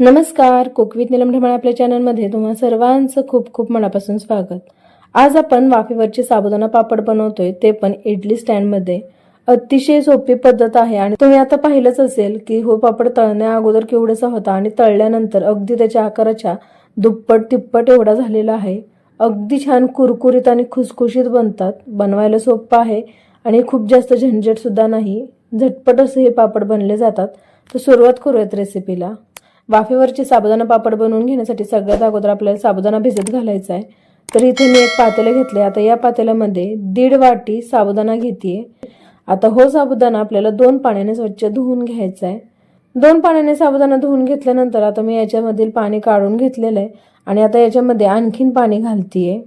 नमस्कार कुकवित निलमढमाळ आपल्या चॅनलमध्ये तुम्हा सर्वांचं खूप खूप मनापासून स्वागत. आज आपण वाफेवरचे साबुदाणा पापड बनवतोय ते पण इडली स्टँडमध्ये. अतिशय सोपी पद्धत आहे आणि तुम्ही आता पाहिलंच असेल की हो पापड तळण्या अगोदर केवढासा होता आणि तळल्यानंतर अगदी त्याच्या आकाराच्या दुप्पट तिप्पट एवढा झालेला आहे. अगदी छान कुरकुरीत आणि खुसखुशीत बनतात बनवायला सोपं आहे आणि खूप जास्त झंझटसुद्धा नाही. झटपट असे हे पापड बनले जातात. तर सुरुवात करूयात रेसिपीला वाफेवरचे साबुदाणा पापड बनवून घेण्यासाठी सगळ्यात अगोदर आपल्याला साबुदाणा भिजत घालायचा आहे. तर इथे मी एक पातेलं घेतले आता या पातेल्यामध्ये दीड वाटी साबुदाणा घेते आता हो साबुदाणा आपल्याला दोन पाण्याने स्वच्छ धुवून घ्यायचा आहे. दोन पाण्याने साबुदाणा धुवून घेतल्यानंतर आता मी याच्यामधील पाणी काढून घेतलेलं आहे आणि आता याच्यामध्ये आणखीन पाणी घालतीये.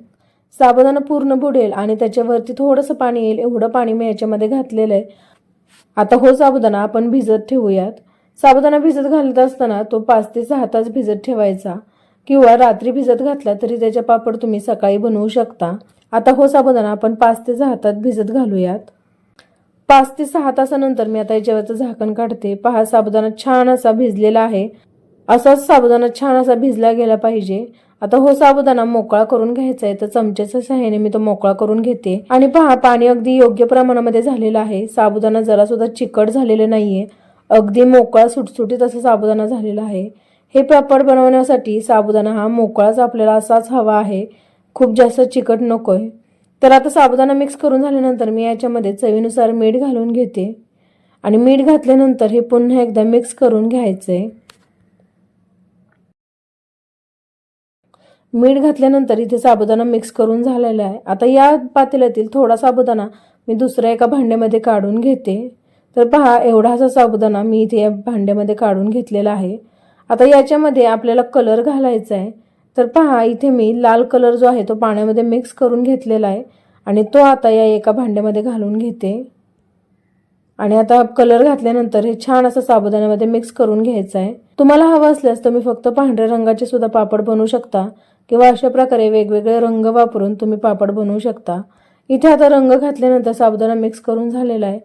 साबुदाणा पूर्ण बुडेल आणि त्याच्यावरती थोडंसं पाणी येईल. एवढं पाणी मी याच्यामध्ये घातलेलं आहे. आता हो साबुदाणा आपण भिजत ठेवूयात. साबुदाणा भिजत घालत असताना तो पाच ते सहा तास भिजत ठेवायचा. किंवा रात्री भिजत घातला तरी त्याचे पापड तुम्ही सकाळी बनवू शकता. आता हो साबुदाणा आपण पाच ते सहा तास भिजत घालूयात. पाच ते सहा तासानंतर मी आता याच्यावरचं झाकण काढते. पहा साबुदाणा छान असा भिजलेला आहे. असाच साबुदाणा छान असा भिजला गेला पाहिजे. आता हो साबुदाणा मोकळा करून घ्यायचा आहे. तर चमच्याच्या सहाय्याने मी तो मोकळा करून घेते. आणि पहा पाणी अगदी योग्य प्रमाणामध्ये झालेलं आहे. साबुदाणा जरा सुद्धा चिकट झालेलं नाहीये. अगदी मोकळा सुटसुटीत असा साबुदाणा झालेला आहे. हे पापड बनवण्यासाठी साबुदाणा हा मोकळाच आपल्याला असाच हवा आहे. खूप जास्त चिकट नको आहे तर आता साबुदाणा मिक्स करून झाल्यानंतर मी याच्यामध्ये चवीनुसार मीठ घालून घेते. आणि मीठ घातल्यानंतर हे पुन्हा एकदा मिक्स करून घ्यायचंय. मीठ घातल्यानंतर इथे साबुदाणा मिक्स करून झालेला आहे. आता या पातेल्यातील थोडा साबुदाणा मी दुसऱ्या एका भांड्यामध्ये काढून घेते. तर पहा एवढासा साबुदाणा मी इथे या भांड्यामध्ये काढून घेतलेला आहे. आता याच्यामध्ये आपल्याला कलर घालायचा आहे. तर पहा इथे मी लाल कलर जो आहे तो पाण्यामध्ये मिक्स करून घेतलेला आहे. आणि तो आता या एका भांड्यामध्ये घालून घेते. आणि आता कलर घातल्यानंतर हे छान असं साबुदाण्यामध्ये मिक्स करून घ्यायचं आहे. तुम्हाला हवं असल्यास तुम्ही फक्त पांढऱ्या रंगाचे सुद्धा पापड बनवू शकता. किंवा अशा प्रकारे वेगवेगळे रंग वापरून तुम्ही पापड बनवू शकता. इथे आता रंग घातल्यानंतर साबुदाणा मिक्स करून झालेला आहे.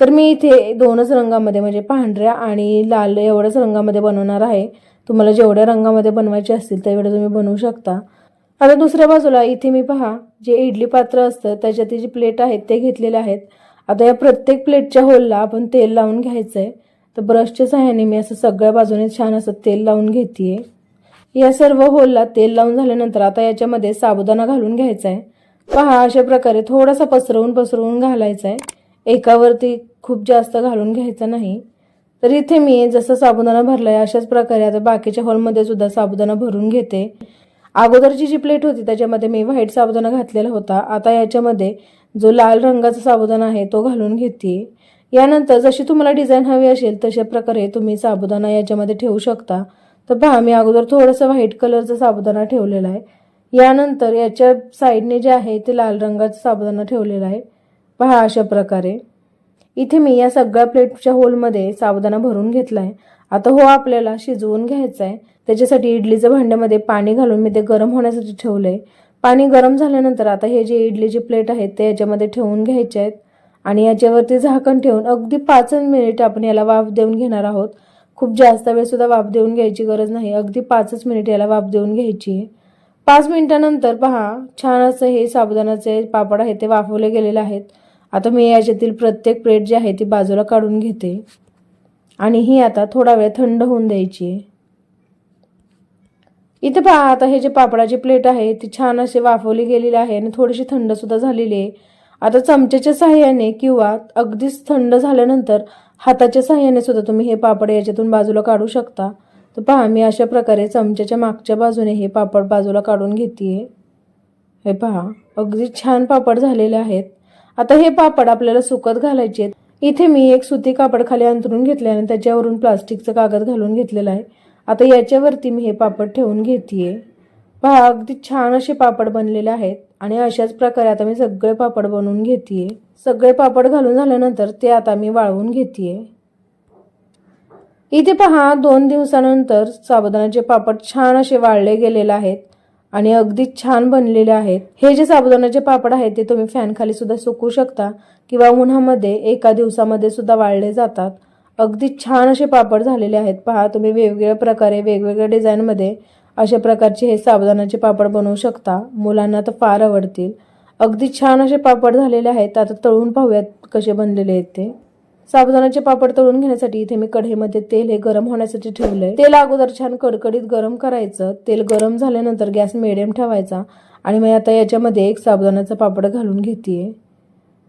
तर मी इथे दोनच रंगामध्ये म्हणजे पांढऱ्या आणि लाल एवढ्याच रंगामध्ये बनवणार आहे. तुम्हाला जेवढ्या रंगामध्ये बनवायचे असतील तेवढे तुम्ही बनवू शकता. आता दुसऱ्या बाजूला इथे मी पहा जे इडली पात्र असतं त्याच्यात जी प्लेट आहेत ते घेतलेले आहेत. आता या प्रत्येक प्लेटच्या होलला आपण तेल लावून घ्यायचं आहे तर ब्रशच्या सहाय्याने मी असं सगळ्या बाजूने छान असं तेल लावून घेते या सर्व होलला तेल लावून झाल्यानंतर आता याच्यामध्ये साबुदाणा घालून घ्यायचा आहे पहा अशा प्रकारे थोडासा पसरवून पसरवून घालायचा आहे एकावरती खूप जास्त घालून घ्यायचं नाही. तर इथे मी जसं साबुदाणा भरलाय अशाच प्रकारे आता बाकीच्या हॉलमध्ये सुद्धा साबुदाणा भरून घेते. अगोदरची जी प्लेट होती त्याच्यामध्ये मी व्हाईट साबुदाणा घातलेला होता. आता याच्यामध्ये जो लाल रंगाचा साबुदाणा आहे तो घालून घेते. यानंतर जशी तुम्हाला डिझाईन हवी असेल तशा प्रकारे तुम्ही साबुदाणा याच्यामध्ये ठेवू शकता. तर पहा मी अगोदर थोडंसं व्हाईट कलरचा साबुदाणा ठेवलेला आहे. यानंतर याच्या साईडने जे आहे ते लाल रंगाचा साबुदाणा ठेवलेला आहे. पहा अशा प्रकारे. इथे मी या सगळ्या प्लेटच्या होलमध्ये साबुदाणा भरून घेतला आहे आता हो आपल्याला शिजवून घ्यायचं आहे त्याच्यासाठी इडलीचं भांड्यामध्ये पाणी घालून मी ते गरम होण्यासाठी ठेवलं आहे पाणी गरम झाल्यानंतर आता हे जे इडलीचे प्लेट आहेत ते याच्यामध्ये ठेवून घ्यायचे आहेत. आणि याच्यावरती झाकण ठेवून अगदी पाच मिनिट आपण याला वाफ देऊन घेणार आहोत. खूप जास्त वेळ सुद्धा वाफ देऊन घ्यायची गरज नाही. अगदी पाचच मिनिट याला वाफ देऊन घ्यायची आहे. पाच मिनिटानंतर पहा छान असं हे साबुदाणाचे पापड आहेत ते वाफवले गेलेले आहेत. आता मी याच्यातील प्रत्येक प्लेट जी आहे ती बाजूला काढून घेते. आणि ही आता थोडा वेळ थंड होऊन द्यायची. आहे इथे पहा आता हे जे पापडाची प्लेट आहे ती छान अशी वाफवली गेलेली आहे आणि थोडीशी थंडसुद्धा झालेली आहे. आता चमच्याच्या साह्याने किंवा अगदीच थंड झाल्यानंतर हाताच्या साह्याने सुद्धा तुम्ही हे पापड याच्यातून बाजूला काढू शकता. तर पहा मी अशा प्रकारे चमच्याच्या मागच्या बाजूने हे पापड बाजूला काढून घेते हे पहा अगदी छान पापड झालेले आहेत. आता हे पापड आपल्याला सुकत घालायचे आहेत. इथे मी एक सुती कापड खाली अंतरून घेतले आणि त्याच्यावरून प्लास्टिकचं कागद घालून घेतलेलं आहे. आता याच्यावरती मी हे पापड ठेवून घेते पहा अगदी छान असे पापड बनलेले आहेत आणि अशाच प्रकारे आता मी सगळे पापड बनवून घेते सगळे पापड घालून झाल्यानंतर ते आता मी वाळवून घेते इथे पहा दोन दिवसानंतर साबुदाण्याचे पापड छान असे वाळले गेलेले आहेत. आणि अगदी छान बनलेले आहेत. हे जे साबुदाण्याचे पापड आहेत ते तुम्ही फॅन खाली सुद्धा सुकू शकता किंवा उन्हामध्ये एका दिवसामध्ये सुद्धा वाळले जातात. अगदी छान असे पापड झालेले आहेत. पहा तुम्ही वेगवेगळ्या प्रकारे वेगवेगळ्या डिझाईनमध्ये अशा प्रकारचे हे साबुदाण्याचे पापड बनवू शकता. मुलांना तर फार आवडतील. अगदी छान असे पापड झालेले आहेत. आता तळून पाहूयात कसे बनलेले आहेत ते. साबुदाण्याचे पापड तळून घेण्यासाठी इथे मी कढईमध्ये तेल हे गरम होण्यासाठी ठेवलंय. तेल अगोदर छान कडकडीत गरम करायचं. तेल गरम झाल्यानंतर गॅस मिडियम ठेवायचा आणि मी आता याच्यामध्ये एक साबुदाण्याचा पापड घालून घेतेय.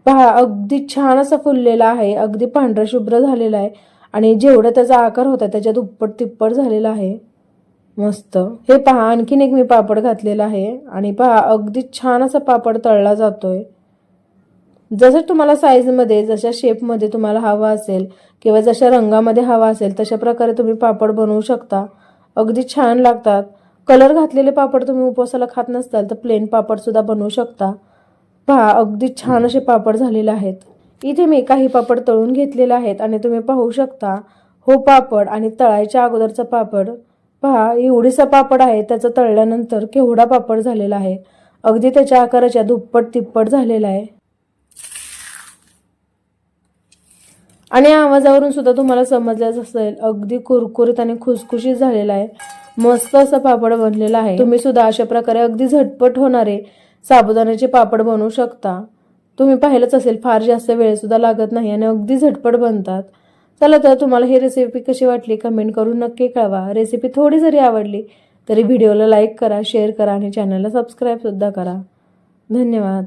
पहा अगदी छान असा फुललेला आहे. अगदी पांढरा शुभ्र झालेला आहे. आणि जेवढा त्याचा आकार होता त्याच्या दुप्पट तिप्पट झालेला आहे. मस्त. हे पहा आणखीन एक मी पापड घातलेला आहे. आणि पहा अगदी छान असा पापड तळला जातोय. जसं तुम्हाला साईजमध्ये जशा शेपमध्ये तुम्हाला हवा असेल किंवा जशा रंगामध्ये हवा असेल तशा प्रकारे तुम्ही पापड बनवू शकता. अगदी छान लागतात. कलर घातलेले पापड तुम्ही उपवासाला खात नसताल तर प्लेन पापडसुद्धा बनवू शकता. पहा अगदी छान असे पापड झालेले आहेत. इथे मी काही पापड तळून घेतलेले आहेत आणि तुम्ही पाहू शकता. हो पापड आणि तळायच्या अगोदरचा पापड. पहा एवढीसा पापड आहे त्याचं तळल्यानंतर केवढा पापड झालेला आहे. अगदी त्याच्या आकाराच्या दुप्पट तिप्पट झालेला आहे. आणि आवाजावरून सुद्धा तुम्हाला समजलंच असेल. अगदी कुरकुरीत आणि खुसखुशीत झालेला आहे. मस्त असं पापड बनलेला आहे. तुम्ही सुद्धा अशा प्रकारे अगदी झटपट होणारे साबुदाण्याचे पापड बनवू शकता. तुम्ही पाहिलंच असेल फार जास्त वेळ सुद्धा लागत नाही आणि अगदी झटपट बनतात. चला तर तुम्हाला ही रेसिपी कशी वाटली कमेंट करून नक्की कळवा. रेसिपी थोडी जरी आवडली तरी व्हिडिओला लाईक करा शेअर करा आणि चॅनलला सबस्क्राईबसुद्धा करा. धन्यवाद.